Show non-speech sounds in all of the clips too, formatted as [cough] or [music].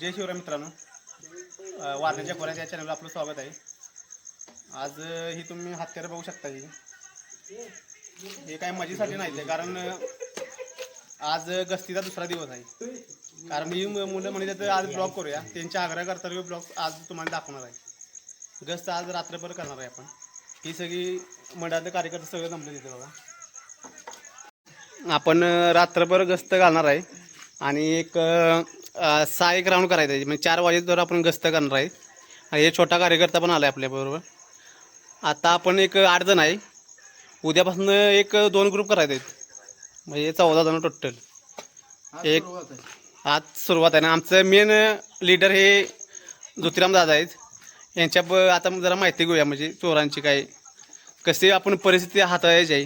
जय शिवराय मित्रांनो. वारण्याच्या खोऱ्यात या चॅनलला आपलं स्वागत आहे. आज ही तुम्ही हत्यारं बघू शकता ही. हे काय मजेसाठी नाही ते कारण आज गस्तीचा दुसरा दिवस आहे. कारण ही मु- मुलं म्हणजे तर आज ब्लॉग करूया. त्यांच्या आग्रह कर्तव्य ब्लॉग आज तुम्हाला दाखवणार आहे. गस्त आज रात्रभर करणार आहे आपण. ही सगळी मंडळातले कार्यकर्ते सगळे जमले तिथे बघा. आपण रात्रभर गस्त घालणार आहे. आणि एक सहा एक राऊंड करायचं आहे. म्हणजे चार वाजेवर आपण गस्त करणार आहे. आणि हे छोटा कार्यकर्ता पण आला आहे आपल्याबरोबर आता आपण एक आठ जण आहे. उद्यापासून एक दोन ग्रुप करायचे आहेत. म्हणजे चौदा जण टोटल एक- आज सुरुवात आहे. ना आमचं मेन लीडर हे ज्योतिराम दादा आहेत. यांच्या ब आता जरा माहिती घेऊया. म्हणजे चोरांची काय कशी आपण परिस्थिती हाताळायची आहे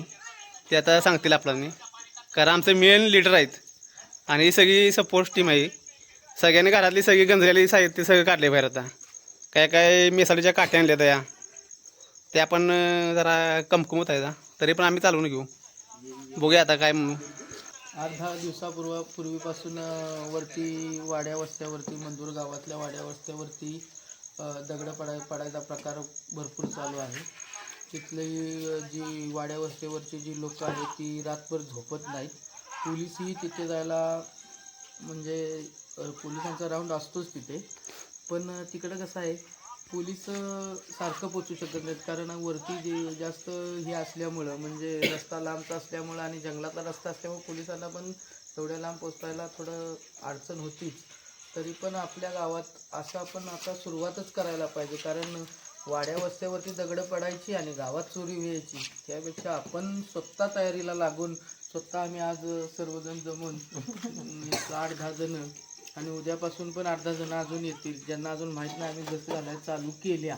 ते आता सांगतील आपल्याला. कारण आमचे मेन लीडर आहेत. आणि ही सगळी सपोर्ट टीम आहे. सगळ्यांनी घरातली सगळी गंजलेली साहित्य सगळं काढले बाहेर आता. काय काय मिसाळीच्या काट्या आणल्या त्या त्या पण जरा कमकुमत आहेत तरी पण आम्ही चालवून घेऊ. बघूया आता काय म- आठ दहा दिवसापूर्व पूर्वीपासून वरती वाड्या वस्त्यावरती मंदूर गावातल्या वाड्या वस्त्यावरती दगड पडाय पडायचा प्रकार भरपूर चालू आहे. तिथली जी वाड्या वस्त्यावरची जी लोक आहेत ती रातभर झोपत नाहीत. पोलीसही तिथे जायला म्हणजे पोलिसांचा राऊंड असतोच तिथे. पण तिकडं कसं आहे पोलीस सारखं पोचू शकत नाहीत. कारण वरती जे जास्त हे असल्यामुळं म्हणजे रस्ता लांबचा असल्यामुळं आणि जंगलातला रस्ता असल्यामुळे पोलिसांना पण तेवढ्या लांब पोचायला थोडं अडचण होतीच. तरी पण आपल्या गावात असं आपण आता सुरुवातच करायला पाहिजे. कारण वाड्या वस्त्यावरती दगडं पडायची आणि गावात चोरी व्हायची. त्यापेक्षा आपण स्वतः तयारीला लागून स्वतः आम्ही आज सर्वजण जमून आठ दहा जण आणि उद्यापासून पण आठ दहा जण अजून येतील ज्यांना अजून माहीत नाही आम्ही जसं घालायला चालू केल्या.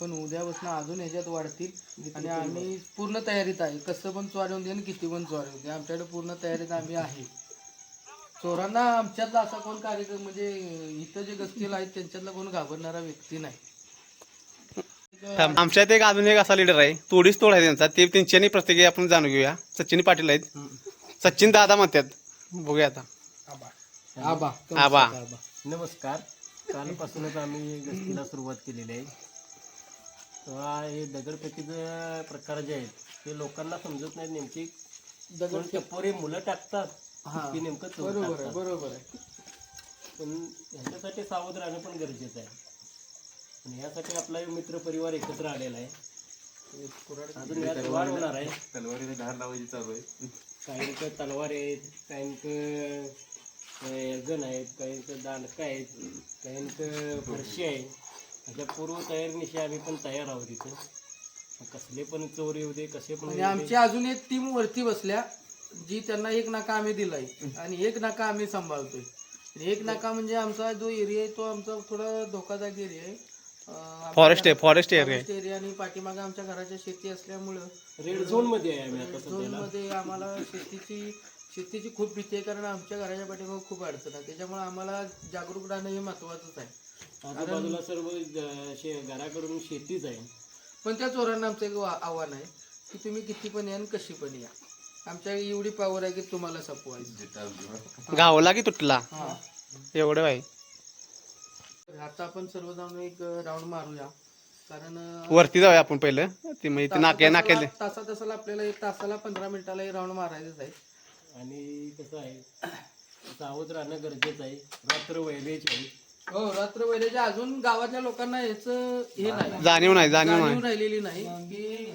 पण उद्यापासून अजून ह्याच्यात वाढतील आणि आम्ही पूर्ण तयारीत आहे. कसं पण चोरी होऊ दे आणि किती पण चोरी होऊ दे. आमच्याकडे पूर्ण तयारीत आम्ही आहे. चोरांना आमच्यातला असा कोण कार्यक्रम म्हणजे इथं जे गस्तील आहेत त्यांच्यातला कोण घाबरणारा व्यक्ती नाही. आमच्यात एक अजून एक असा लीडर आहे. तोडीस तोड आहे त्यांचा. ते त्यांच्यानी प्रत्येकी आपण जाणून घेऊया. सचिन पाटील आहेत. सचिन दादा म्हणतात. बघूया आता. आबा. आबा. नमस्कार. कालपासूनच आम्ही गस्तीला सुरुवात केलेली आहे. तेव्हा हे दगडफेकीचे प्रकार जे आहेत ते लोकांना समजत नाही नेमकी. दगड कोण टप्पोरे मुलं टाकतात हा. की नेमकं चोर बरोबर आहे टाकतात. बरोबर आहे. पण ह्याच्यासाठी सावध राहणं पण गरजेचं आहे. आणि यासाठी आपला एक मित्र परिवार एकत्र आलेला आहे. अजून यात वाढ होणार आहे. तलवारीने धार लावायची चालू आहे. काहींक तलवार आहेत काहींक गण आहेत काहींक दांडका आहेत काहींक फरशी आहे. अशा पूर्व तयारीनिशी आम्ही पण तयार आहोत इथं. कसले पण चोर येऊ दे कसे पण येऊ दे. आमची अजून एक टीम वरती बसल्या जी त्यांना एक नाका आम्ही दिलाय आणि एक नाका आम्ही सांभाळतोय. आणि एक नाका म्हणजे आमचा जो एरिया आहे तो आमचा थोडा धोकादायक एरिया आहे. फॉरेस्ट आहे फॉरेस्ट एरिया फॉरेस्ट एरिया आणि पाठीमागे आमच्या घराच्या शेती असल्यामुळं रेड झोनमध्ये आहे आम्ही आता झोन सध्याला. मध्ये आम्हाला शेतीची शेतीची खूप भीती आहे कारण आमच्या घराच्या पाठीमागे खूप अडचण आहे. त्याच्यामुळे आम्हाला जागरूक राहणं हे महत्वाचंच आहे. आजूबाजूला सर्व शे- घराकडून शेतीच आहे. पण त्या चोरांना आमचं एक वा- आव्हान आहे की तुम्ही किती पण या आणि कशी पण या. आमच्या एवढी पावर आहे की तुम्हाला सपवायचं. गावला की तुटला? एवढं आहे. आता आपण सर्व जाऊन एक राऊंड मारूया. कारण वरती जाऊया आपण पहिलं. ते म्हणजे ते नाक्या नाक्याले तासा तासाला आपल्याला एक तासाला पंधरा मिनिटाला एक राऊंड मारायचंच आहे. आणि कसं आहे सावध राहणं गरजेचं आहे. रात्र वैलेची आहे. हो रात्र वेळेच्या अजून गावातल्या लोकांना याच हे नाही. जाणीव नाही जाणीव जाणीव नाही राहिलेली नाही की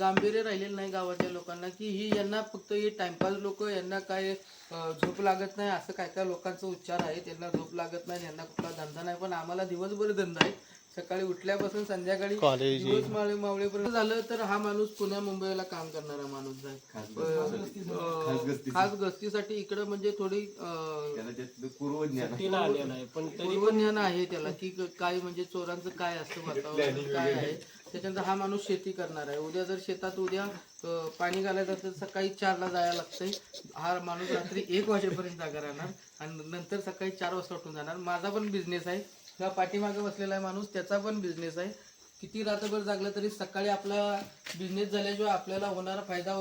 गांभीर्य राहिलेलं नाही गावातल्या लोकांना की ही यांना फक्त हे टाइमपास लोक यांना काय झोप लागत नाही असं काय काय लोकांचा उच्चार आहे त्यांना झोप लागत नाही यांना कुठला धंदा नाही. पण आम्हाला दिवसभर धंदा आहे. सकाळी उठल्यापासून संध्याकाळी कॉलेज दिवस मावळे मावळेपर्यंत झालं तर हा माणूस पुण्या मुंबईला काम करणारा माणूस आहे. अं, खास गस्तीसाठी. इकडं म्हणजे थोडी अं, त्याला त्यातलं पूर्व ज्ञान सुट्टीला आलेला आहे पण तरी पूर्वज्ञान आहे त्याला की क- काय म्हणजे चोरांचं काय असतं वातावरण काय आहे. त्याच्यानंतर हा माणूस शेती करणार आहे. उद्या जर शेतात उद्या अं, पाणी घालायचं तर सकाळी चारला जायला लागतंय. हा माणूस रात्री एक वाजेपर्यंत जागा राहणार आणि नंतर सकाळी चार वाजता उठून जाणार. माझा पण बिझनेस आहे. किंवा पाठीमागे बसलेला आहे माणूस त्याचा पण बिझनेस आहे. किती रात्रभर जागलं तरी सकाळी आपला बिझनेस झाल्याशिवाय आपल्याला होणारा फायदा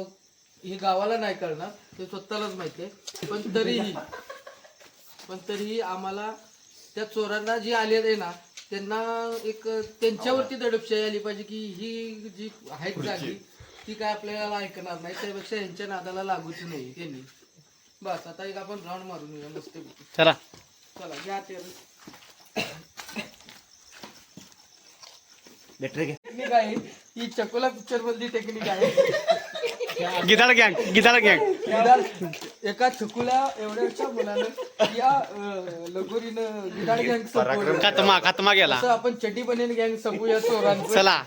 हे गावाला नाही कळणार ते स्वतःलाच माहिती आहे. पण तरीही पण तरीही आम्हाला त्या चोरांना जी आले आहे ना त्यांना एक त्यांच्यावरती दडपशाही आली पाहिजे की ही जी आहेत जागी ती काय आपल्याला ऐकणार नाही त्यापेक्षा यांच्या नादाला लागूच नाही त्यांनी. बस आता एक आपण राऊंड मारून येऊया मस्त चला. चला घ्या ते टेक्निक आहे. ही चकोला पिक्चर मधली टेक्निक आहे. गिदाळ गँग गिदाळ गँग गिटार- एका चकुला एवढ्याच्या मुलानं या अं, लगोरीनं गिटार गँग संपवलं. खातमा खातमा गेला असं आपण चटी बनेन गँग संपूया चोरांचं. चला.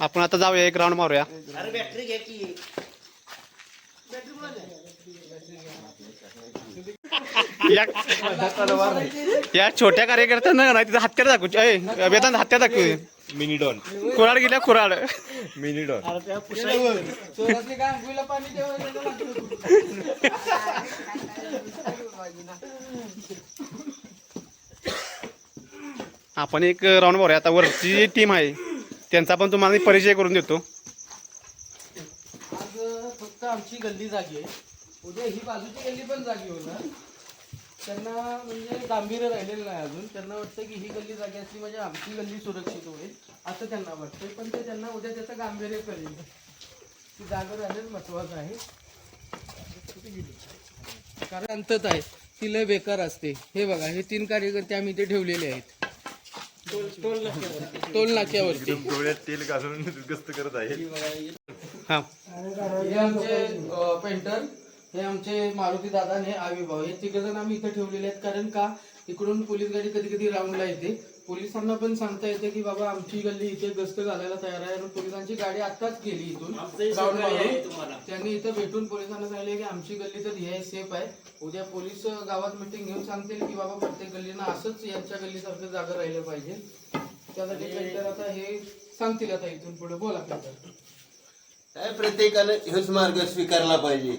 आपण आता जाऊया एक राऊंड मारूया. या- या छोट्या कार्यकर्त्यांना नाही तिथं हत्यार दाखवू. ए वेदांत हत्यार दाखवू. मिनी डॉन कुराड गेल्या कुराड मिनी डॉन. आपण एक राऊंड मारूया आता वरची जी टीम आहे त्यांचा पण तुम्हाला परिचय करून देतो. आज फक्त आमची गल्ली जागी आहे. उद्या ही बाजूची गल्ली पण जागी होणार. त्यांना म्हणजे गांभीर्य राहिलेलं नाही अजून. त्यांना वाटतं की ही गल्ली जागी असली म्हणजे आमची गल्ली सुरक्षित होईल असं त्यांना वाटतंय. पण ते त्यांना उद्या त्याचं गांभीर्य कळेल ती जागा राहिलेलं महत्वाचं आहे. कारण अंतत आहे. ती लय बेकार असते. हे बघा हे तीन कार्यकर्ते आम्ही इथे ठेवलेले आहेत. टोल नाक्यावरती. डोळ्यात तेल घालून गस्त करत आहे. हां हे आमचे पेंटर हे आमचे मारुती दादा आणि हे आविभाव हे तिघ जण आम्ही इथे ठेवलेले आहेत. कारण का? इकडून पोलीस गाडी कधी कधी राऊंडला येते. पोलिसांना पण सांगता येते की बाबा आमची गल्ली इथे गस्त घालायला तयार आहे आणि पोलिसांची गाडी आताच गेली इथून. त्यांनी इथं भेटून पोलिसांना सांगितले की आमची गल्ली तर हे सेफ आहे. उद्या पोलीस गावात मिटिंग घेऊन सांगतील की बाबा प्रत्येक गल्लीनं असंच यांच्या गल्लीसारखं जागा राहिलं पाहिजे. त्यासाठी पेंटर आता हे सांगतील आता इथून पुढे. बोला पेंटर काय प्रत्येकानं हेच मार्ग स्वीकारला पाहिजे.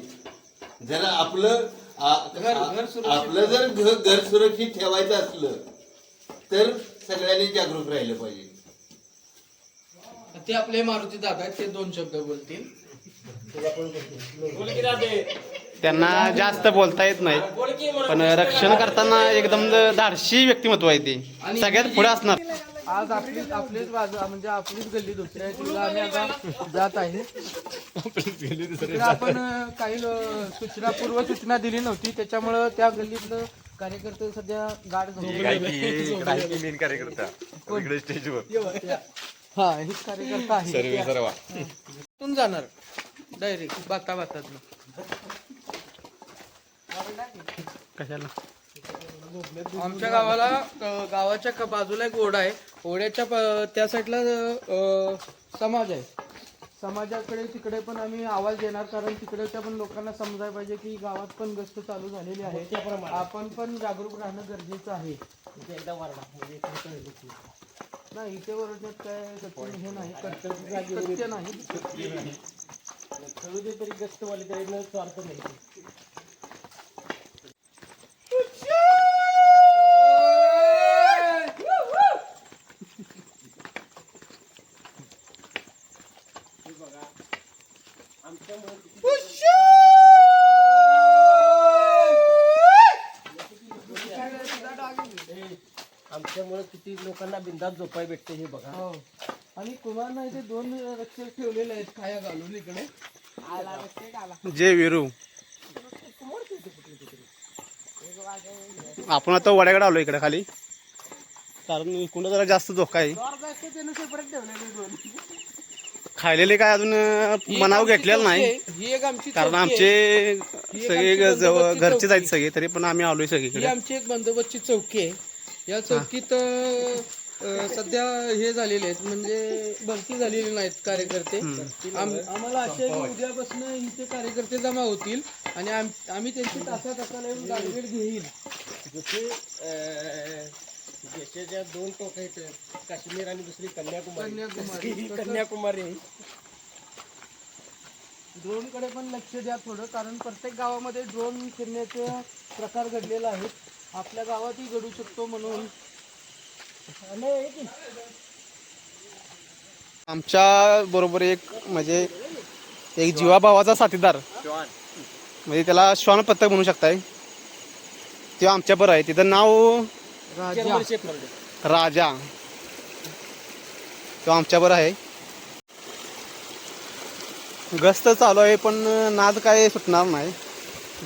जर आपलं आपलं जर घर सुरक्षित ठेवायचं असलं तर सगळ्यांनी जागरूक राहिलं पाहिजे. ते आपले मारुती दादा आहेत ते दोन शब्द बोलतील. बोल की राधे त्यांना जास्त बोलता येत नाही पण रक्षण करताना एकदम धाडशी व्यक्तिमत्व आहे ते. सगळ्यात पुढे असणार. आज आपली आपलीच बाजू म्हणजे आपलीच गल्ली दुसरी आहे तिला आम्ही आता जात आहे. आपण काही सूचना पूर्व सूचना दिली नव्हती त्याच्यामुळं त्या गल्लीतलं कार्यकर्ते सध्या गाड मेन कार्यकर्ता? इकडे स्टेजवर हा हेच कार्यकर्ता आहे. सर्वे सर्वा. तिथून जाणार. डायरेक्ट बाता बातात कशाला? आमच्या गावाला गावाच्या क- बाजूला एक ओढा आहे. ओढ्याच्या प- त्या साईडला अ, समाज आहे. समाजाकडे तिकडे पण आम्ही आवाज देणार कारण तिकडच्या पण लोकांना समजायला पाहिजे की गावात पण गस्त चालू झालेली आहे. आपण पण जागरूक राहणं गरजेचं आहे. नाही इथे वरडण्यात काय सत्य हे नाही. कर्तव्य सत्य नाही. तरी गस्त वाले तरी स्वार्थ नाही आमच्यामुळे किती लोकांना बिंदात झोपाय भेटते हे बघा. हो. आणि कुमारना इथे दोन रक्षक ठेवलेले आहेत खाया घालून इकडे. जय विरू. आपण आता वड्याकडे आलो इकडे खाली. कारण इकडून जरा जास्त धोका आहे. खायलेले काय अजून मनाव घेतलेलं नाही. ही एक आमची कारण चौकी आहे. आमचे सगळे जवळ घरचेच आहेत सगळे तरी पण आम्ही आलोय ही सगळीकडे आमची एक बंदोबस्तची चौकी आहे. या चौकीत अं, सध्या हे झालेले आहेत म्हणजे भरती झालेली नाहीत कार्यकर्ते. आम- आम्हाला असे आहे की उद्यापासून इथे कार्यकर्ते जमा होतील आणि आम- आम्ही त्यांची तासा तासाला येऊन गाडीवेळ घेईल. जसे अं, देशाच्या दोन टोक आहेत काश्मीर आणि दुसरी कन्याकुमारी. कन्याकुमारी. ही [laughs] कन्याकुमारी. आहे ड्रोनकडे पण लक्ष द्या थोडं कारण प्रत्येक गावामध्ये ड्रोन फिरण्याचे प्रकार घडलेला आहे आपल्या गावातही घडू शकतो म्हणून. आमच्या बरोबर एक म्हणजे एक जीवाभावाचा साथीदार. म्हणजे त्याला श्वान पथक म्हणू शकताय. ते आमच्याबरोबर आहे. तिथं नाव राजा. राजा. तो आमच्याबरोबर आहे. गस्त चालू आहे पण नाद काय सुटणार नाही.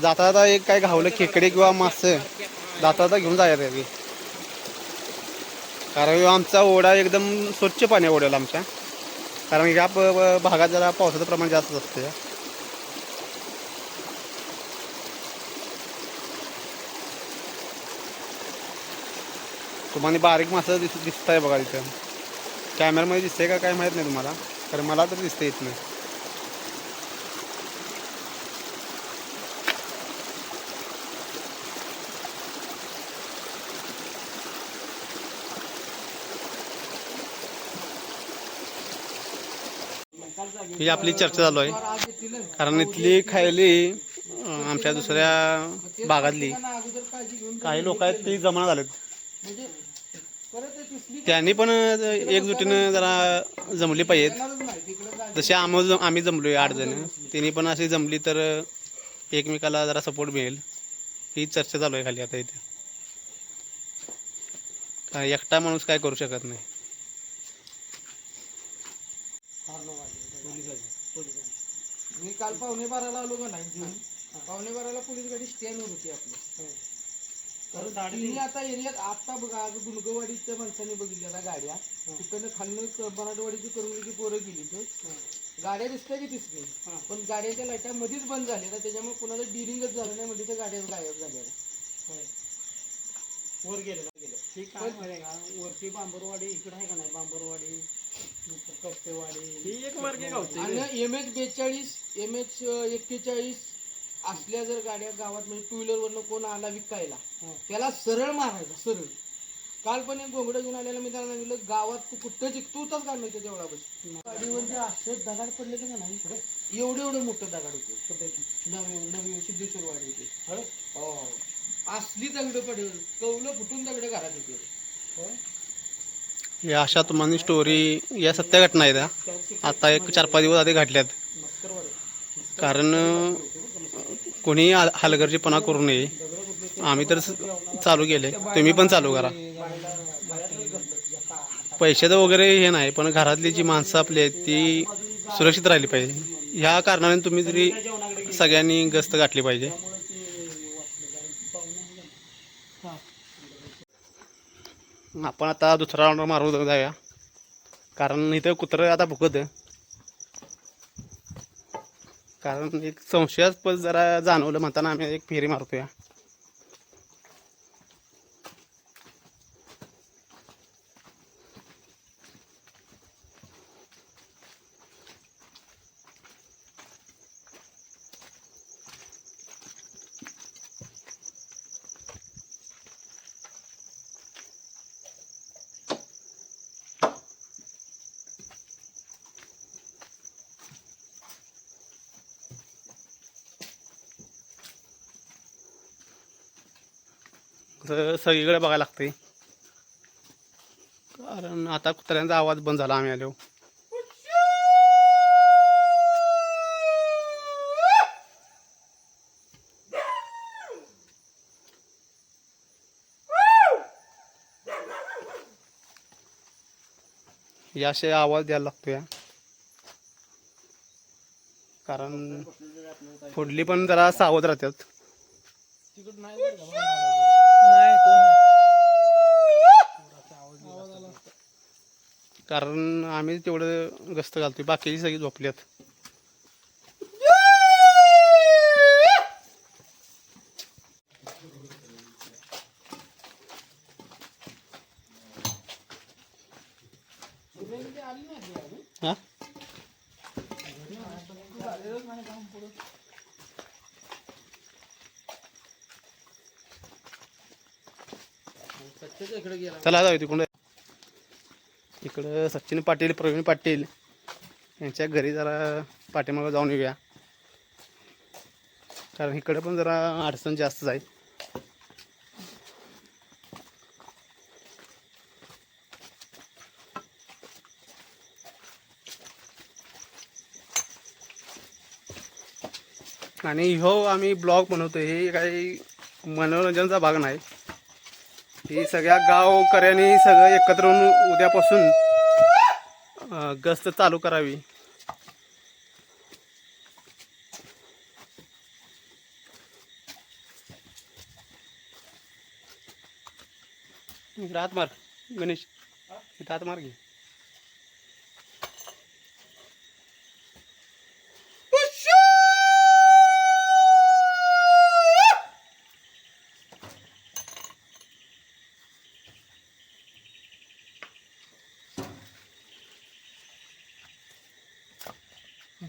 जाता जाता एक काय घावलं खेकडे किंवा मासे. जाता घेऊन जायचं आहे कारण आमचा ओढा एकदम स्वच्छ पाणी आहे ओढ्याला आमच्या. कारण या प- भागात जरा पावसाचं प्रमाण जास्त असतं तुम्हाला बारीक मासं दिस दिसत आहे बघा इथं. कॅमेरामध्ये दिसतंय का काय माहीत नाही तुम्हाला. कारण मला तर दिसतं येत नाही ही आपली चर्चा चालू आहे. कारण इथली खायली आमच्या दुसऱ्या भागातली काही लोक आहेत ती जमा झालेत. त्यांनी पण एकजुटीनं जरा जमली पाहिजेत. येणारच नाही जसे आम्ही आम्ही जमलोय आठ जण. त्यांनी पण अशी जमली तर एकमेकाला जरा सपोर्ट मिळेल. ही चर्चा चालू आहे खाली आता इथे. एकटा माणूस काय करू शकत नाही. मी काल पावणे बाराला आलो का नाही घेऊन? पावणे बाराला पोलीस गाडी स्टँडवर होती आपली. कारण तिन्ही आता एरियात आता बघा आज गुणगवाडीच्या माणसांनी बघितल्या गाड्या. तिकडनं खालनं बनाटवाडीची करून पोरं गेली तर. गाड्या दिसल्या की दिसली पण गाड्याच्या लाईटा मध्येच बंद झाल्या त्याच्यामुळे कोणाचं डिरिंगच झालं नाही म्हणजे त्या गाड्या गायब झाल्या. वर गेलं. गेलं ठीक आहे वरती बांबरवाडी इकडे आहे का नाही बांबरवाडी? ही एक मार्गे गावते आणि एम एच बेचाळीस एम एच एक्केचाळीस असल्या जर गाड्या गावात म्हणजे टू व्हीलर वरनं कोण आला विकायला त्याला सरळ मारायचा सरळ. काल पण एक गोंगडं घेऊन आलेला मी त्याला सांगितलं गावात तू कुठं तूच काढ नाही तेवढा बस. गाडीवर जे असे दगाड पडले की नाही एवढे एवढे मोठे दगाड होते. नवी नवी सिद्धेश्वर वाडी होते हो. असली दगड पडेल कौलं फुटून दगड घरात होते. या अशा तुम्हाला स्टोरी या सत्य घटना आहेत या. आता एक चार पाच दिवस आधी घडल्यात. कारण अं, कोणी हलगर्जीपणा करू नये. आम्ही तर चालू केले. तुम्ही पण चालू करा. पैशाचं वगैरे हे नाही पण घरातली जी माणसं आपली आहेत ती सुरक्षित राहिली पाहिजे. ह्या कारणाने तुम्ही तरी सगळ्यांनी गस्त गाठली पाहिजे. आपण आता दुसरा राऊंड मारू जाऊया. कारण इथं कुत्रं आता भुकत कारण एक संशयास्पद जरा जाणवलं म्हणताना आम्ही एक फेरी मारतो या सगळीकडे बघायला लागते कारण आता कुत्र्यांचा आवाज बंद झाला आम्ही आलो. याशे आवाज द्यायला लागतो या कारण फुडली पण जरा सावध राहतात. कारण आम्ही तेवढं गस्त घालतोय. बाकीची सगळी झोपल्यात. हा? चला जाऊ तिकडे इकडं सचिन पाटील प्रवीण पाटील यांच्या घरी जरा पाठीमागं जाऊन येऊया. कारण इकडं पण जरा अडचण जास्तच जाईल आणि हो आम्ही ब्लॉग बनवतो हे काही मनोरंजनाचा भाग नाही. ही सगळ्या गावकऱ्यांनी सगळं एकत्र येऊन उद्यापासून गस्त चालू करावी. रात मार गणेश. रात मार घे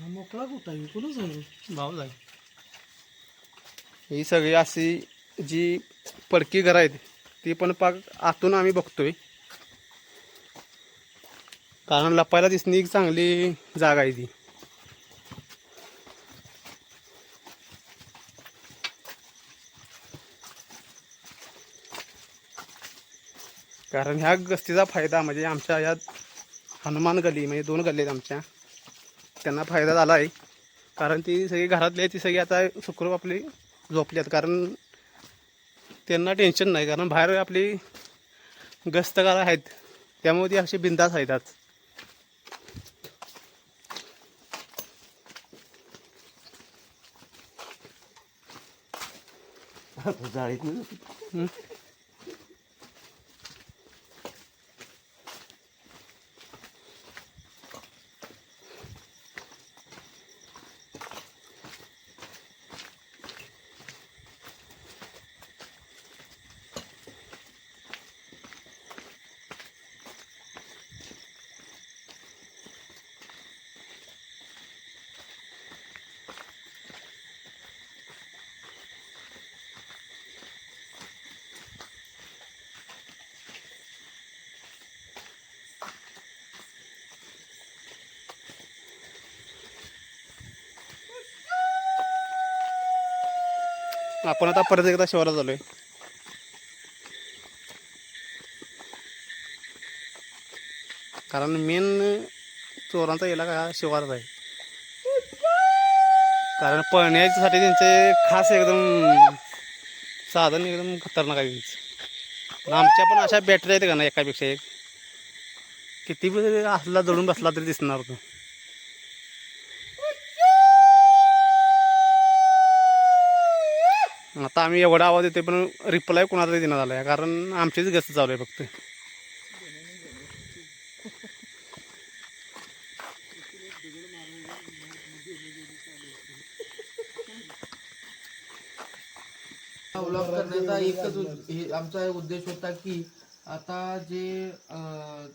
मोकळा कुठं आहे? कुठं झालं भाऊ जाय ही सगळी अशी जी पडकी घरं आहेत ती पण पाक आतून आम्ही बघतोय. कारण लपायला दिसणी एक चांगली जागा आहे ती. कारण ह्या गस्तीचा फायदा म्हणजे आमच्या यात हनुमान गली म्हणजे दोन गल्ली आहेत आमच्या. त्यांना फायदा झाला आहे. कारण ती सगळी घरातली आहे ती सगळी आता सुखरूप आपली झोपली आहेत. कारण त्यांना टेन्शन नाही. कारण बाहेर आपली गस्तकार आहेत. त्यामुळे ती अशी बिंदास आहेत आज. जाळीत आपण आता परत एकदा शिवारात आहे कारण मेन चोरांचा इलाका हा शिवारात आहे. कारण पळण्यासाठी त्यांचे खास एकदम साधन एकदम खतरनाक आहे त्यांचं. आमच्या पण अशा बॅटरी आहेत का ना एकापेक्षा एक? किती असला जळून बसला तरी दिसणार तो. आता आम्ही एवढा आवाज येते पण रिप्लाय कोणाला देण्यात आला आहे कारण आमचीच गस्त चालू आहे फक्त. व्लॉग करण्याचा एकच हे आमचा उद्देश होता की आता जे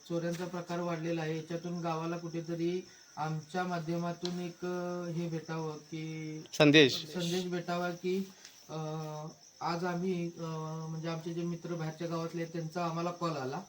चोऱ्यांचा प्रकार वाढलेला आहे याच्यातून गावाला कुठेतरी आमच्या माध्यमातून एक हे भेटावं की संदेश. संदेश भेटावा की आज आम्ही म्हणजे आमचे जे मित्र बाहेरच्या गावातले त्यांचा आम्हाला कॉल आला.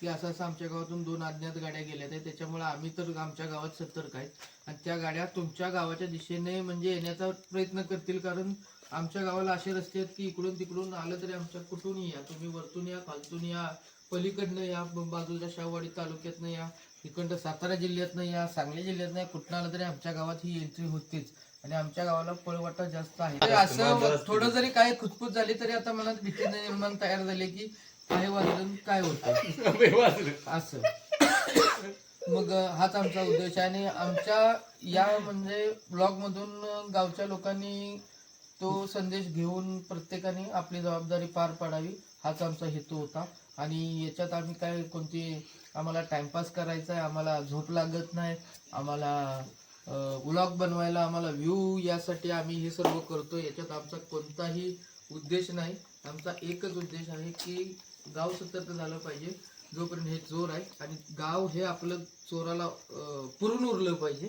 की असं असं आमच्या गावातून दोन अज्ञात गाड्या गेल्या आहेत. त्याच्यामुळे आम्ही तर आमच्या गावात सतर्क आहेत. आणि त्या गाड्या तुमच्या गावाच्या दिशेने म्हणजे येण्याचा प्रयत्न करतील. कारण आमच्या गावाला असे रस्ते आहेत की इकडून तिकडून आलं तरी आमच्या कुठून या. तुम्ही वरतून या खालतून या पलीकडनं या बाजूच्या शाहवाडी तालुक्यातनं या इकडं सातारा जिल्ह्यातनं या सांगली जिल्ह्यातनं या कुठनं आलं तरी आमच्या गावात ही एंट्री होतेच. आणि आमच्या गावाला पळवाटा जास्त आहे. असं थोडं जरी काय खुचखुच झाली तरी आता मनात भीती निर्माण तयार झाली की काय वाजून काय होतं? असं. मग हाच आमचा उद्देश आहे आणि आमच्या या म्हणजे ब्लॉग मधून गावच्या लोकांनी तो संदेश घेऊन प्रत्येकाने आपली जबाबदारी पार पाडावी हाच आमचा हेतू होता. आणि याच्यात आम्ही काय कोणती आम्हाला टाइमपास करायचा आहे आम्हाला झोप लागत नाही आम्हाला व्लॉग बनवायला आम्हाला व्ह्यू यासाठी आम्ही हे सर्व करतो याच्यात आमचा कोणताही उद्देश नाही. आमचा एकच उद्देश आहे की गाव सतर्क झालं पाहिजे. जोपर्यंत हे चोर आहे आणि गाव हे आपलं चोराला पुरून उरलं पाहिजे.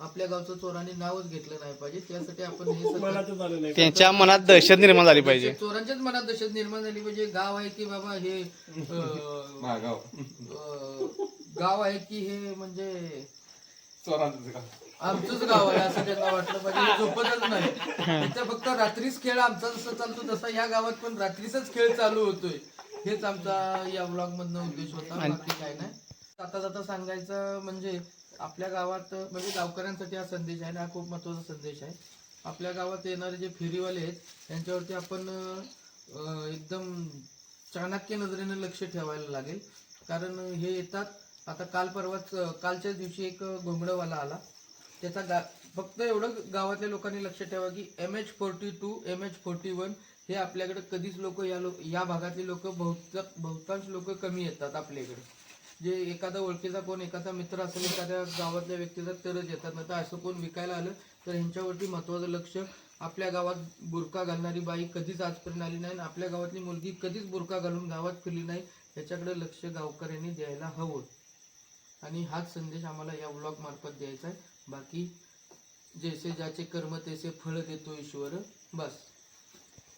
आपल्या गावचं चोराने नावच घेतलं नाही पाहिजे. त्यासाठी आपण हे त्यांच्या मनात दहशत निर्माण झाली पाहिजे. चोरांच्याच मनात दहशत निर्माण झाली पाहिजे. गाव आहे की बाबा हे गाव आहे की हे म्हणजे आमचंच गाव आहे असं त्यांना वाटलं पाहिजे झोपतच नाही. इथं फक्त रात्रीच खेळ आमचा जसा चालतो तसा या गावात पण रात्रीचाच खेळ चालू होतोय. हेच आमचा या ब्लॉग मधनं उद्देश होता बाकी काय नाही. आता जाता सांगायचं म्हणजे आपल्या गावात म्हणजे गावकऱ्यांसाठी हा संदेश आहे आणि हा खूप महत्त्वाचा संदेश आहे. आपल्या गावात येणारे जे फेरीवाले आहेत त्यांच्यावरती आपण अं, एकदम चाणक्य नजरेने लक्ष ठेवायला लागेल. कारण हे येतात आता काल परवाच कालच्याच दिवशी एक घोंगडवाला आला. त्याचा गा फक्त एवढं गावातल्या लोकांनी लक्ष ठेवा की M H forty two M H forty one हे आपल्याकडे कधीच लोक या लो या भागातले लोक बहुतांश बहुतांश लोक कमी येतात आपल्याकडे. जे एखादा ओळखीचा कोण एखादा मित्र असेल एखाद्या गावातल्या व्यक्तीचा तरच येतात. नाही तर असं कोण विकायला आलं तर ह्यांच्यावरती महत्त्वाचं लक्ष आपल्या गावात बुरका घालणारी बाई कधीच आजपर्यंत आली नाही आणि आपल्या गावातली मुलगी कधीच बुरका घालून गावात फिरली नाही याच्याकडे लक्ष गावकऱ्यांनी द्यायला हवं. आणि हाच संदेश आम्हाला या व्लॉग मार्फत द्यायचा आहे. बाकी जैसे ज्याचे कर्म तैसे फळ देतो ईश्वर. बस.